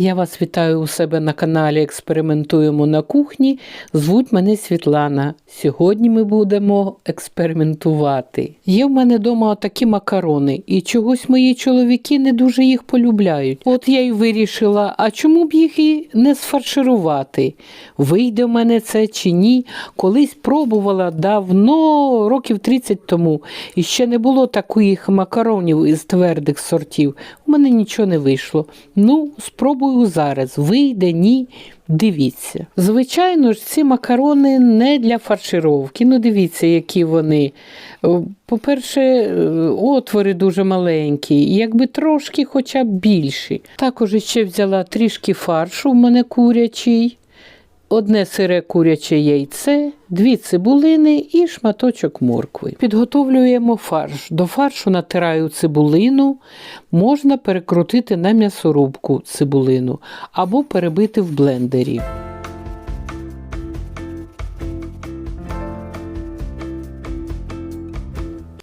Я вас вітаю у себе на каналі Експериментуємо на кухні. Звуть мене Світлана. Сьогодні ми будемо експериментувати. Є в мене вдома такі макарони, і чогось мої чоловіки не дуже їх полюбляють. От я й вирішила, а чому б їх і не сфарширувати? Вийде в мене це чи ні? Колись пробувала давно, років 30 тому, і ще не було таких макаронів із твердих сортів. У мене нічого не вийшло. Ну, спробую зараз. Вийде, ні. Дивіться. Звичайно ж, ці макарони не для фаршировки. Ну, дивіться, які вони. По-перше, е, отвори дуже маленькі, якби трошки хоча б більші. Також ще взяла трішки фаршу, в мене курячий одне сире куряче яйце, дві цибулини і шматочок моркви. Підготовлюємо фарш. До фаршу натираю цибулину, можна перекрутити на м'ясорубку цибулину або перебити в блендері.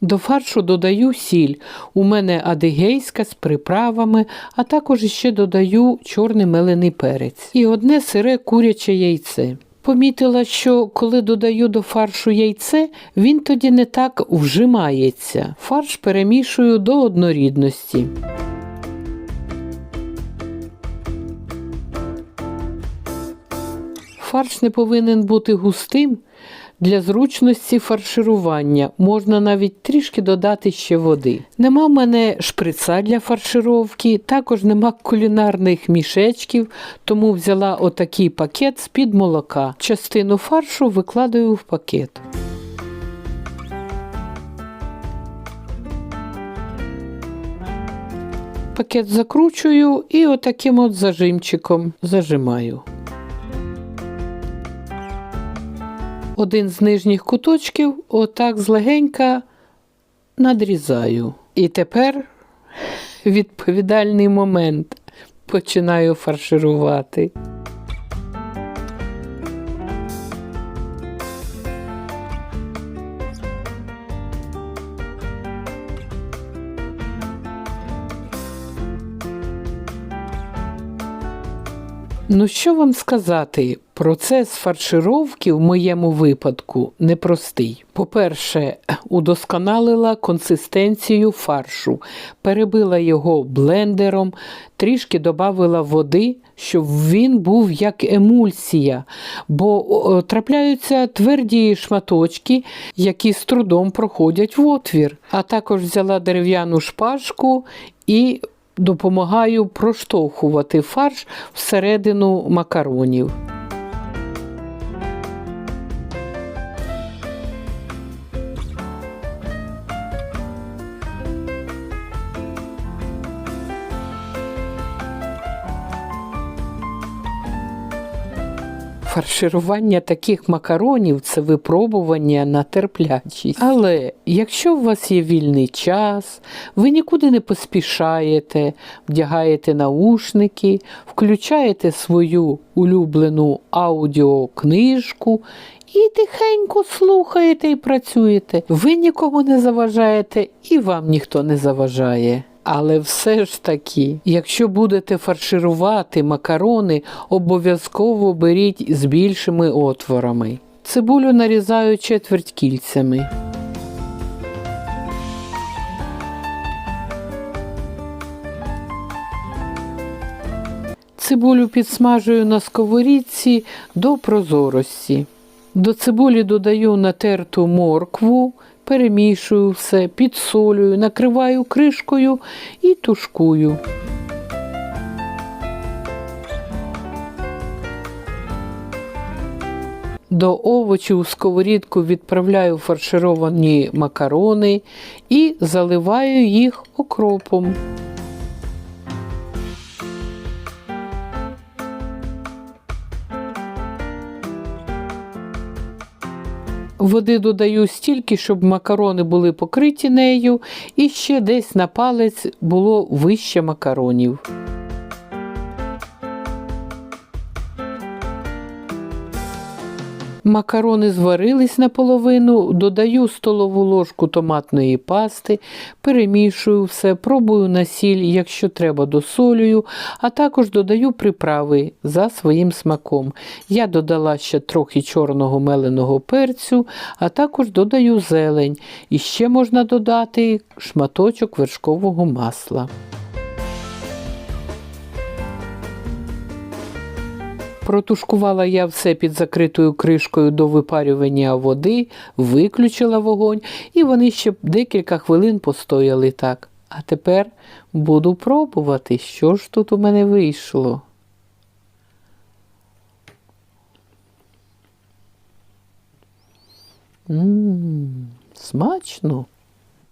До фаршу додаю сіль. У мене адигейська з приправами, а також ще додаю чорний мелений перець і одне сире куряче яйце. Помітила, що коли додаю до фаршу яйце, він тоді не так вжимається. Фарш перемішую до однорідності. Фарш не повинен бути густим. Для зручності фарширування можна навіть трішки додати ще води. Нема в мене шприца для фаршировки, також нема кулінарних мішечків, тому взяла отакий пакет з-під молока. Частину фаршу викладаю в пакет. Пакет закручую і отаким от зажимчиком зажимаю. Один з нижніх куточків отак злегенька надрізаю. І тепер відповідальний момент починаю фарширувати. Ну, що вам сказати? Процес фаршировки в моєму випадку непростий. По-перше, удосконалила консистенцію фаршу, перебила його блендером, трішки додавила води, щоб він був як емульсія, бо трапляються тверді шматочки, які з трудом проходять в отвір. А також взяла дерев'яну шпажку і допомагаю проштовхувати фарш всередину макаронів. Фарширування таких макаронів це випробування на терплячість. Але якщо у вас є вільний час, ви нікуди не поспішаєте, вдягаєте наушники, включаєте свою улюблену аудіокнижку і тихенько слухаєте і працюєте. Ви нікому не заважаєте і вам ніхто не заважає. Але все ж таки, якщо будете фарширувати макарони, обов'язково беріть з більшими отворами. Цибулю нарізаю четверть кільцями. Цибулю підсмажую на сковорідці до прозорості. До цибулі додаю натерту моркву, перемішую все, підсолюю, накриваю кришкою і тушкую. До овочів у сковорідку відправляю фаршировані макарони і заливаю їх окропом. Води додаю стільки, щоб макарони були покриті нею, і ще десь на палець було вище макаронів. Макарони зварились наполовину, додаю столову ложку томатної пасти, перемішую все, пробую на сіль, якщо треба, досолюю, а також додаю приправи за своїм смаком. Я додала ще трохи чорного меленого перцю, а також додаю зелень. І ще можна додати шматочок вершкового масла. Протушкувала я все під закритою кришкою до випарювання води, виключила вогонь, і вони ще декілька хвилин постояли так. А тепер буду пробувати, що ж тут у мене вийшло. Ммм, смачно.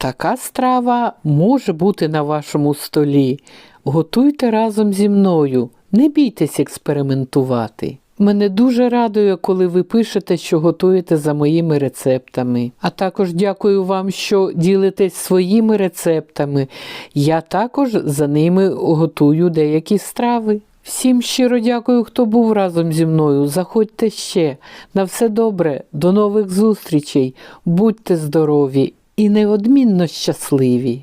Така страва може бути на вашому столі. Готуйте разом зі мною. Не бійтесь експериментувати. Мене дуже радує, коли ви пишете, що готуєте за моїми рецептами. А також дякую вам, що ділитесь своїми рецептами. Я також за ними готую деякі страви. Всім щиро дякую, хто був разом зі мною. Заходьте ще. На все добре, до нових зустрічей. Будьте здорові і неодмінно щасливі!